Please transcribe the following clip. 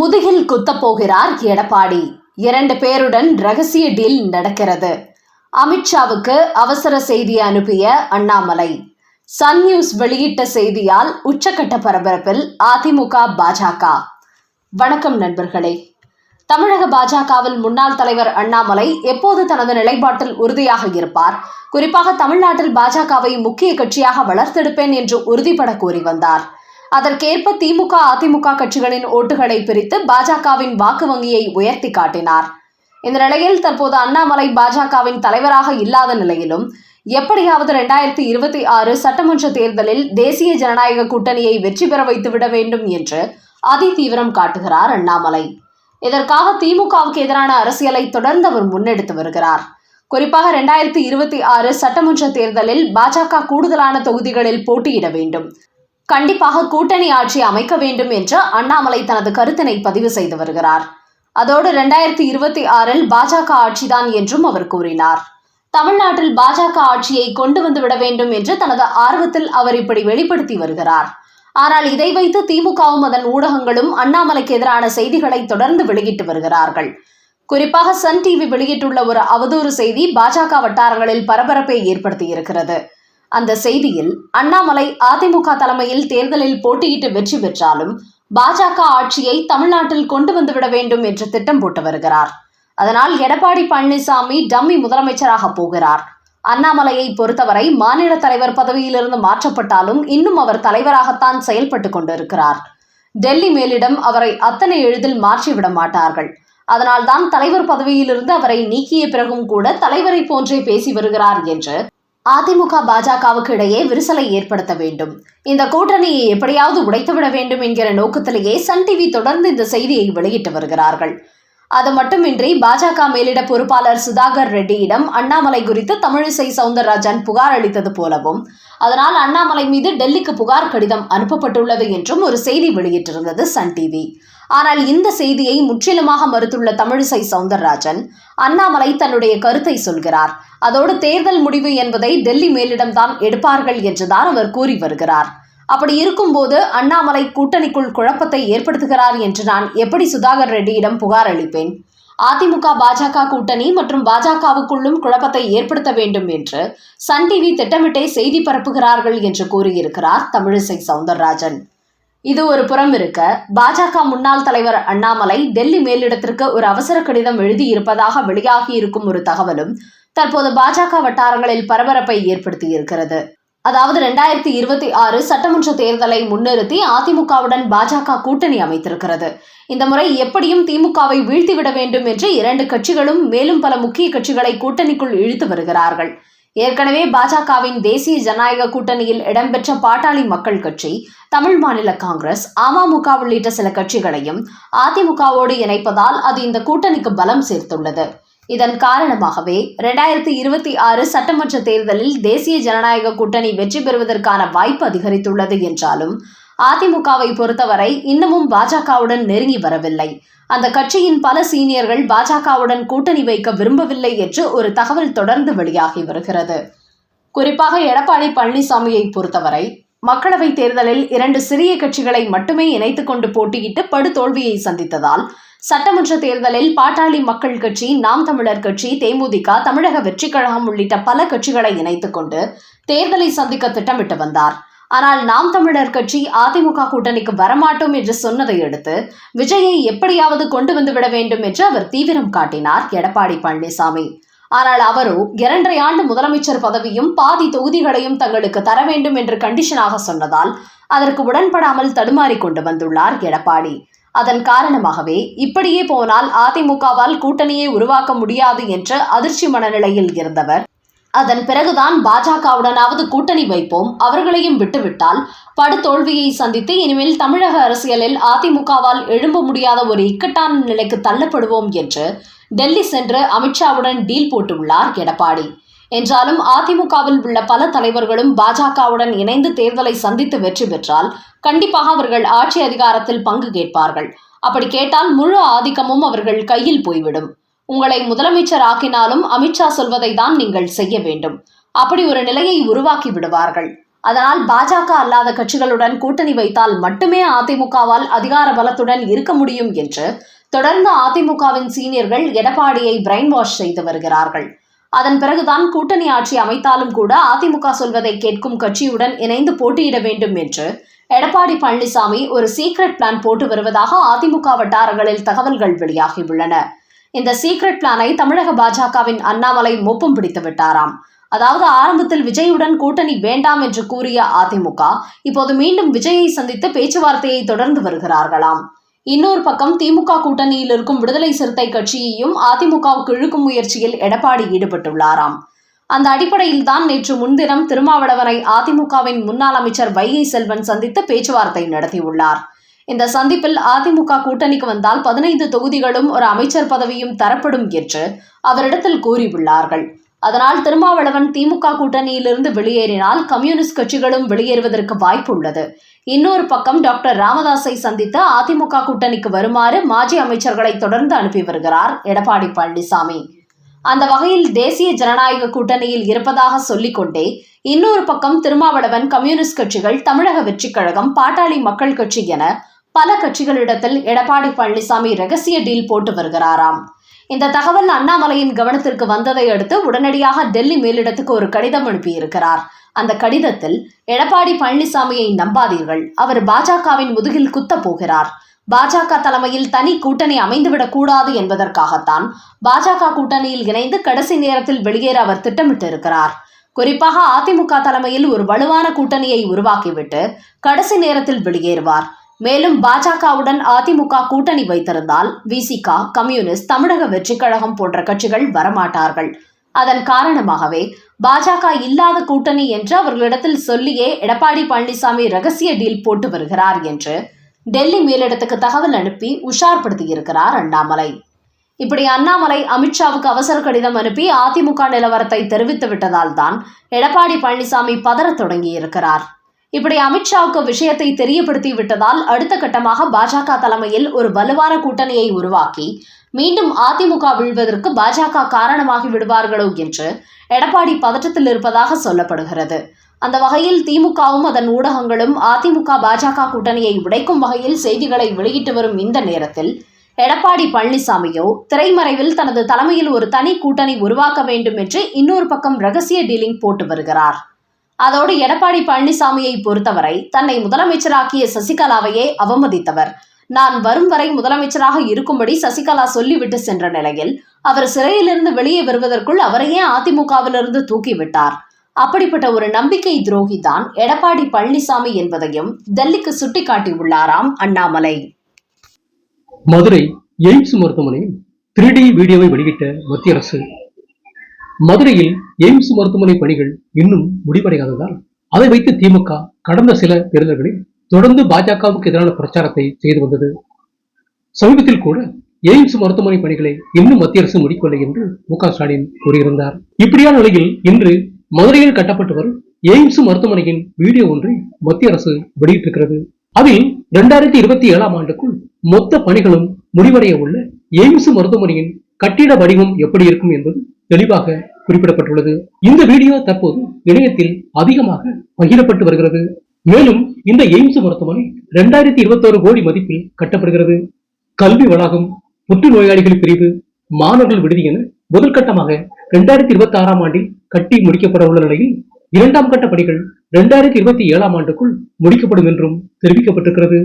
முதுகில் குத்தப் போகிறார் எடப்பாடி. இரண்டு பேருடன் ரகசிய டீல் நடக்கிறது. அமித்ஷாவுக்கு அவசர செய்தி அனுப்பிய அண்ணாமலை. சன் நியூஸ் வெளியிட்ட செய்தியால் உச்சக்கட்ட பரபரப்பில் அதிமுக பாஜக. வணக்கம் நண்பர்களே. தமிழக பாஜகவில் முன்னாள் தலைவர் அண்ணாமலை எப்போது தனது நிலைப்பாட்டில் உறுதியாக இருப்பார்? குறிப்பாக தமிழ்நாட்டில் பாஜகவை முக்கிய கட்சியாக வளர்த்தெடுப்பேன் என்று உறுதிபட கூறி வந்தார். அதற்கேற்ப திமுக அதிமுக கட்சிகளின் ஓட்டுகளை பிரித்து பாஜகவின் வாக்கு வங்கியை உயர்த்தி காட்டினார். இந்த நிலையில் தற்போது அண்ணாமலை பாஜகவின் தலைவராக இல்லாத நிலையிலும் எப்படியாவது இரண்டாயிரத்தி இருபத்தி ஆறு சட்டமன்ற தேர்தலில் தேசிய ஜனநாயக கூட்டணியை வெற்றி பெற வைத்துவிட வேண்டும் என்று அதிதீவிரம் காட்டுகிறார் அண்ணாமலை. இதற்காக திமுகவுக்கு எதிரான அரசியலை தொடர்ந்து அவர் முன்னெடுத்து வருகிறார். குறிப்பாக இரண்டாயிரத்தி இருபத்தி ஆறு சட்டமன்ற தேர்தலில் பாஜக கூடுதலான தொகுதிகளில் போட்டியிட வேண்டும். கண்டிப்பாக கூட்டணி ஆட்சி அமைக்க வேண்டும் என்று அண்ணாமலை தனது கருத்தினை பதிவு செய்து வருகிறார். அதோடு இரண்டாயிரத்தி இருபத்தி ஆறில் பாஜக ஆட்சிதான் என்றும் அவர் கூறினார். தமிழ்நாட்டில் பாஜக ஆட்சியை கொண்டு வந்து விட வேண்டும் என்று தனது ஆர்வத்தில் அவர் இப்படி வெளிப்படுத்தி வருகிறார். ஆனால் இதை வைத்து திமுகவும் அதன் ஊடகங்களும் அண்ணாமலைக்கு எதிரான செய்திகளை தொடர்ந்து வெளியிட்டு வருகிறார்கள். குறிப்பாக சன் டிவி வெளியிட்டுள்ள ஒரு அவதூறு செய்தி பாஜக வட்டாரங்களில் பரபரப்பை ஏற்படுத்தியிருக்கிறது. அந்த செய்தியில் அண்ணாமலை அதிமுக தலைமையில் தேர்தலில் போட்டியிட்டு வெற்றி பெற்றாலும் பாஜக ஆட்சியை தமிழ்நாட்டில் கொண்டு வந்துவிட வேண்டும் என்று திட்டம் போட்டு வருகிறார். அதனால் எடப்பாடி பழனிசாமி டம்மி முதலமைச்சராக போகிறார். அண்ணாமலையை பொறுத்தவரை மாநில தலைவர் பதவியிலிருந்து மாற்றப்பட்டாலும் இன்னும் அவர் தலைவராகத்தான் செயல்பட்டு கொண்டிருக்கிறார். டெல்லி மேலிடம் அவரை அத்தனை எளிதில் மாற்றிவிட மாட்டார்கள். அதனால்தான் தலைவர் பதவியிலிருந்து அவரை நீக்கிய பிறகும் கூட தலைவரை போன்றே பேசி வருகிறார் என்று அதிமுக பாஜகவுக்கு இடையே விரிசலை ஏற்படுத்த வேண்டும். இந்த கூட்டணியை எப்படியாவது உடைத்துவிட வேண்டும் என்கிற நோக்கத்திலேயே சன் டிவி தொடர்ந்து இந்த செய்தியை வெளியிட்டு வருகிறார்கள். அது மட்டுமின்றி பாஜக மேலிட பொறுப்பாளர் சுதாகர் ரெட்டியிடம் அண்ணாமலை குறித்து தமிழிசை சவுந்தரராஜன் புகார் அளித்தது போலவும் அதனால் அண்ணாமலை மீது டெல்லிக்கு புகார் கடிதம் அனுப்பப்பட்டுள்ளது என்றும் ஒரு செய்தி வெளியிட்டிருந்தது சன் டிவி. ஆனால் இந்த செய்தியை முற்றிலுமாக மறுத்துள்ள தமிழிசை சவுந்தரராஜன் அண்ணாமலை தன்னுடைய கருத்தை சொல்கிறார். அதோடு தேர்தல் முடிவு என்பதை டெல்லி மேலிடம்தான் எடுப்பார்கள் என்றுதான் அவர் கூறி வருகிறார். அப்படி இருக்கும்போது அண்ணாமலை கூட்டணிக்குள் குழப்பத்தை ஏற்படுத்துகிறார் என்று நான் எப்படி சுதாகர் ரெட்டியிடம் புகார் அளிப்பேன்? அதிமுக பாஜக கூட்டணி மற்றும் பாஜகவுக்குள்ளும் குழப்பத்தை ஏற்படுத்த வேண்டும் என்று சன் டிவி திட்டமிட்டே செய்தி பரப்புகிறார்கள் என்று கூறியிருக்கிறார் தமிழிசை சவுந்தரராஜன். இது ஒரு புறம் இருக்க. பாஜக முன்னாள் தலைவர் அண்ணாமலை டெல்லி மேலிடத்திற்கு ஒரு அவசர கடிதம் எழுதியிருப்பதாக வெளியாகி இருக்கும் ஒரு தகவலும் தற்போது பாஜக வட்டாரங்களில் பரபரப்பை ஏற்படுத்தியிருக்கிறது அதாவது ரெண்டாயிரத்தி இருபத்தி ஆறு சட்டமன்ற தேர்தலை முன்னிறுத்தி அதிமுகவுடன் பாஜக கூட்டணி அமைத்திருக்கிறது. இந்த முறை எப்படியும் திமுகவை வீழ்த்திவிட வேண்டும் என்று இரண்டு கட்சிகளும் மேலும் பல முக்கிய கட்சிகளை கூட்டணிக்குள் இழுத்து வருகிறார்கள். ஏற்கனவே பாஜகவின் தேசிய ஜனநாயக கூட்டணியில் இடம்பெற்ற பாட்டாளி மக்கள் கட்சி தமிழ் மாநில காங்கிரஸ் அமமுக உள்ளிட்ட சில கட்சிகளையும் அதிமுகவோடு இணைப்பதால் அது இந்த கூட்டணிக்கு பலம் சேர்த்துள்ளது. இதன் காரணமாகவே இரண்டாயிரத்தி இருபத்தி ஆறு சட்டமன்ற தேர்தலில் தேசிய ஜனநாயக கூட்டணி வெற்றி பெறுவதற்கான வாய்ப்பு அதிகரித்துள்ளது என்றாலும் அதிமுகவை பொறுத்தவரை இன்னமும் பாஜகவுடன் நெருங்கி வரவில்லை. அந்த கட்சியின் பல சீனியர்கள் பாஜகவுடன் கூட்டணி வைக்க விரும்பவில்லை என்று ஒரு தகவல் தொடர்ந்து வெளியாகி வருகிறது. குறிப்பாக எடப்பாடி பழனிசாமியை பொறுத்தவரை மக்களவைத் தேர்தலில் இரண்டு சிறிய கட்சிகளை மட்டுமே இணைத்துக் கொண்டு போட்டியிட்டு படுதோல்வியை சந்தித்ததால் சட்டமன்ற தேர்தலில் பாட்டாளி மக்கள் கட்சி நாம் தமிழர் கட்சி தேமுதிக தமிழக வெற்றிக் கழகம் உள்ளிட்ட பல கட்சிகளை இணைத்துக் கொண்டு தேர்தலை சந்திக்க திட்டமிட்டு வந்தார். ஆனால் நாம் தமிழர் கட்சி அதிமுக கூட்டணிக்கு வரமாட்டோம் என்று சொன்னதை அடுத்து விஜயை எப்படியாவது கொண்டு வந்து விட வேண்டும் என்று அவர் தீவிரம் காட்டினார் எடப்பாடி பழனிசாமி. ஆனால் அவரோ இரண்டரை ஆண்டு முதலமைச்சர் பதவியும் பாதி தொகுதிகளையும் தங்களுக்கு தர வேண்டும் என்று கண்டிஷனாக சொன்னதால் அதற்கு உடன்படாமல் தடுமாறி கொண்டு வந்துள்ளார் எடப்பாடி. அதன் காரணமாகவே இப்படியே போனால் அதிமுகவால் கூட்டணியை உருவாக்க முடியாது என்ற அதிர்ச்சி மனநிலையில் இருந்தவர் அதன் பிறகுதான் பாஜகவுடனாவது கூட்டணி வைப்போம் அவர்களையும் விட்டுவிட்டால் படுதோல்வியை சந்தித்து இனிமேல் தமிழக அரசியலில் அதிமுகவால் எழும்ப முடியாத ஒரு இக்கட்டான நிலைக்கு தள்ளப்படுவோம் என்று டெல்லி சென்று அமித்ஷாவுடன் டீல் போட்டுள்ளார் எடப்பாடி. என்றாலும் அதிமுகவில் உள்ள பல தலைவர்களும் பாஜகவுடன் இணைந்து தேர்தலை சந்தித்து வெற்றி பெற்றால் கண்டிப்பாக அவர்கள் ஆட்சி அதிகாரத்தில் பங்கு கேட்பார்கள். அப்படி கேட்டால் முழு ஆதிக்கமும் அவர்கள் கையில் போய்விடும். உங்களை முதலமைச்சர் ஆக்கினாலும் அமித்ஷா சொல்வதை தான் நீங்கள் செய்ய வேண்டும். அப்படி ஒரு நிலையை உருவாக்கி விடுவார்கள். அதனால் பாஜக அல்லாத கட்சிகளுடன் கூட்டணி வைத்தால் மட்டுமே அதிமுகவால் அதிகார பலத்துடன் இருக்க முடியும் என்று தொடர்ந்து அதிமுகவின் சீனியர்கள் எடப்பாடியை பிரெயின் வாஷ் செய்து வருகிறார்கள். அதன் பிறகுதான் கூட்டணி ஆட்சி அமைத்தாலும் கூட அதிமுக சொல்வதை கேட்கும் கட்சியுடன் இணைந்து போட்டியிட வேண்டும் என்று எடப்பாடி பழனிசாமி ஒரு சீக்ரெட் பிளான் போட்டு வருவதாக அதிமுக வட்டாரங்களில் தகவல்கள் வெளியாகியுள்ளன. இந்த சீக்ரெட் பிளானை தமிழக பாஜகவின் அண்ணாமலை மொப்பம் பிடித்து விட்டாராம். அதாவது ஆரம்பத்தில் விஜயுடன் கூட்டணி வேண்டாம் என்று கூறிய அதிமுக இப்போது மீண்டும் விஜயை சந்தித்து பேச்சுவார்த்தையை தொடர்ந்து வருகிறார்களாம். இன்னொரு பக்கம் திமுக கூட்டணியில் இருக்கும் விடுதலை சிறுத்தை கட்சியையும் அதிமுகவுக்கு இழுக்கும் முயற்சியில் எடப்பாடி ஈடுபட்டுள்ளாராம். அந்த அடிப்படையில் தான் நேற்று முன்தினம் திருமாவளவனை அதிமுகவின் முன்னாள் அமைச்சர் வைகை செல்வன் சந்தித்து பேச்சுவார்த்தை நடத்தியுள்ளார். இந்த சந்திப்பில் அதிமுக கூட்டணிக்கு வந்தால் பதினைந்து தொகுதிகளும் ஒரு அமைச்சர் பதவியும் தரப்படும் என்று அவரிடத்தில் கூறியுள்ளார்கள். அதனால் திருமாவளவன் திமுக கூட்டணியிலிருந்து வெளியேறினால் கம்யூனிஸ்ட் கட்சிகளும் வெளியேறுவதற்கு வாய்ப்பு உள்ளது. இன்னொரு பக்கம் டாக்டர் ராமதாஸை சந்தித்து அதிமுக கூட்டணிக்கு வருமாறு மாஜி அமைச்சர்களை தொடர்ந்து அனுப்பி வருகிறார் எடப்பாடி பழனிசாமி. அந்த வகையில் தேசிய ஜனநாயக கூட்டணியில் இருப்பதாக சொல்லிக்கொண்டே இன்னொரு பக்கம் திருமாவளவன் கம்யூனிஸ்ட் கட்சிகள் தமிழக வெற்றிக் கழகம் பாட்டாளி மக்கள் கட்சி என பல கட்சிகளிடத்தில் எடப்பாடி பழனிசாமி ரகசிய டீல் போட்டு வருகிறாராம். இந்த தகவல் அண்ணாமலையின் கவனத்திற்கு வந்ததை அடுத்து உடனடியாக டெல்லி மேலிடத்துக்கு ஒரு கடிதம் அனுப்பியிருக்கிறார். அந்த கடிதத்தில் எடப்பாடி பழனிசாமியை நம்பாதீர்கள் அவர் பாஜகவின் முதுகில் குத்தப் போகிறார். பாஜக தலைமையில் தனி கூட்டணி அமைந்துவிடக் கூடாது என்பதற்காகத்தான் பாஜக கூட்டணியில் இணைந்து கடைசி நேரத்தில் வெளியேற அவர் திட்டமிட்டிருக்கிறார். குறிப்பாக அதிமுக தலைமையில் ஒரு வலுவான கூட்டணியை உருவாக்கிவிட்டு கடைசி நேரத்தில் வெளியேறுவார். மேலும் பாஜகவுடன் அதிமுக கூட்டணி வைத்திருந்தால் விசிகா கம்யூனிஸ்ட் தமிழக வெற்றிக் கழகம் போன்ற கட்சிகள் வரமாட்டார்கள். அதன் காரணமாகவே பாஜக இல்லாத கூட்டணி என்று அவர்களிடத்தில் சொல்லியே எடப்பாடி பழனிசாமி ரகசிய டீல் போட்டு வருகிறார் என்று டெல்லி மேலிடத்துக்கு தகவல் அனுப்பி உஷார்படுத்தியிருக்கிறார் அண்ணாமலை. இப்படி அண்ணாமலை அமித்ஷாவுக்கு அவசர கடிதம் அனுப்பி அதிமுக நிலவரத்தை தெரிவித்து விட்டதால் தான் எடப்பாடி பழனிசாமி பதற தொடங்கியிருக்கிறார். இப்படி அமித்ஷாவுக்கு விஷயத்தை தெரியப்படுத்தி விட்டதால் அடுத்த கட்டமாக பாஜக தலைமையில் ஒரு வலுவான கூட்டணியை உருவாக்கி மீண்டும் அதிமுக வீழ்வதற்கு பாஜக காரணமாகி விடுவார்களோ என்று எடப்பாடி பதற்றத்தில் இருப்பதாக சொல்லப்படுகிறது. அந்த வகையில் திமுகவும் அதன் ஊடகங்களும் அதிமுக பாஜக கூட்டணியை உடைக்கும் வகையில் செய்திகளை வெளியிட்டு வரும் இந்த நேரத்தில் எடப்பாடி பழனிசாமியோ திரைமறைவில் தனது தலைமையில் ஒரு தனி கூட்டணி உருவாக்க வேண்டும் என்று இன்னொரு பக்கம் ரகசிய டீலிங் போட்டு வருகிறார். அதோடு எடப்பாடி பழனிசாமியை பொறுத்தவரை தன்னை முதலமைச்சராக்கிய சசிகலாவையே அவமதித்தவர். நான் வரும் வரை முதலமைச்சராக இருக்கும்படி சசிகலா சொல்லிவிட்டு சென்ற நிலையில் அவர் சிறையிலிருந்து வெளியே வருவதற்குள் அவரையே அதிமுகவிலிருந்து தூக்கிவிட்டார். அப்படிப்பட்ட ஒரு நம்பிக்கை துரோகி தான் எடப்பாடி பழனிசாமி என்பதையும் டெல்லிக்கு சுட்டிக்காட்டியுள்ளாராம் அண்ணாமலை. மதுரை எய்ம்ஸ் மருத்துவமனையில் த்ரீ டி வீடியோவை வெளியிட்ட மத்திய அரசு மதுரையில் எய்ம்ஸ் மருத்துவமனை பணிகள் இன்னும் முடிவடையாததால் அதை வைத்து திமுக கடந்த சில தேர்தல்களில் தொடர்ந்து பாஜகவுக்கு எதிரான பிரச்சாரத்தை செய்து வந்தது. சமீபத்தில் கூட எய்ம்ஸ் மருத்துவமனை பணிகளை இன்னும் மத்திய அரசு முடிக்கவில்லை என்று மு க ஸ்டாலின் கூறியிருந்தார். இப்படியான நிலையில் இன்று மதுரையில் கட்டப்பட்டு வரும் எய்ம்ஸ் மருத்துவமனையின் வீடியோ ஒன்றை மத்திய அரசு வெளியிட்டிருக்கிறது. அதில் இரண்டாயிரத்தி இருபத்தி ஏழாம் ஆண்டுக்குள் மொத்த பணிகளும் முடிவடைய உள்ள எய்ம்ஸ் மருத்துவமனையின் கட்டிட வடிவம் எப்படி இருக்கும் என்பது தெளிவாக குறிப்பிடப்பட்டுள்ளது. இந்த வீடியோ தற்போது இணையத்தில் அதிகமாக பகிரப்பட்டு வருகிறது. மேலும் இந்த எய்ம்ஸ் மருத்துவமனை இரண்டாயிரத்தி இருபத்தோரு கோடி மதிப்பில் கட்டப்படுகிறது. கல்வி வளாகம் புற்றுநோயாளிகள் பிரிவு மாணவர்கள் விடுதி என முதற்கட்டமாக இரண்டாயிரத்தி இருபத்தி ஆறாம் ஆண்டில் கட்டி முடிக்கப்பட உள்ள நிலையில் இரண்டாம் கட்ட பணிகள் இரண்டாயிரத்தி இருபத்தி ஏழாம் ஆண்டுக்குள் முடிக்கப்படும் என்றும் தெரிவிக்கப்பட்டிருக்கிறது.